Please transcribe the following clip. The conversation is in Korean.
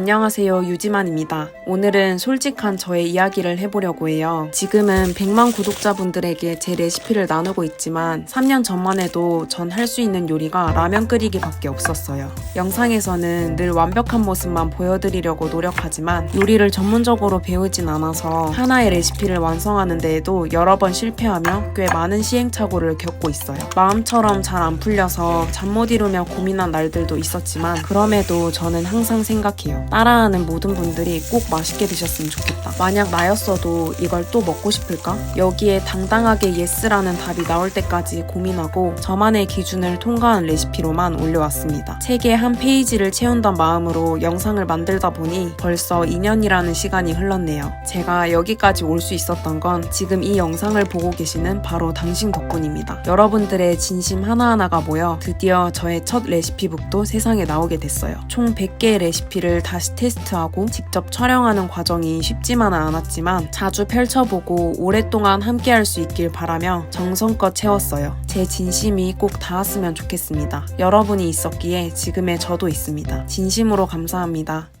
안녕하세요. 유지만입니다. 오늘은 솔직한 저의 이야기를 해보려고 해요. 지금은 100만 구독자분들에게 제 레시피를 나누고 있지만 3년 전만 해도 전 할 수 있는 요리가 라면 끓이기 밖에 없었어요. 영상에서는 늘 완벽한 모습만 보여드리려고 노력하지만 요리를 전문적으로 배우진 않아서 하나의 레시피를 완성하는 데에도 여러 번 실패하며 꽤 많은 시행착오를 겪고 있어요. 마음처럼 잘 안 풀려서 잠 못 이루며 고민한 날들도 있었지만 그럼에도 저는 항상 생각해요. 따라하는 모든 분들이 꼭 맛있게 드셨으면 좋겠다. 만약 나였어도 이걸 또 먹고 싶을까? 여기에 당당하게 예스라는 답이 나올 때까지 고민하고 저만의 기준을 통과한 레시피로만 올려왔습니다. 책의 한 페이지를 채운단 마음으로 영상을 만들다 보니 벌써 2년이라는 시간이 흘렀네요. 제가 여기까지 올 수 있었던 건 지금 이 영상을 보고 계시는 바로 당신 덕분입니다. 여러분들의 진심 하나하나가 모여 드디어 저의 첫 레시피북도 세상에 나오게 됐어요. 총 100개의 레시피를 다시 테스트하고 직접 촬영하는 과정이 쉽지만은 않았지만 자주 펼쳐보고 오랫동안 함께 할 수 있길 바라며 정성껏 채웠어요. 제 진심이 꼭 닿았으면 좋겠습니다. 여러분이 있었기에 지금의 저도 있습니다. 진심으로 감사합니다.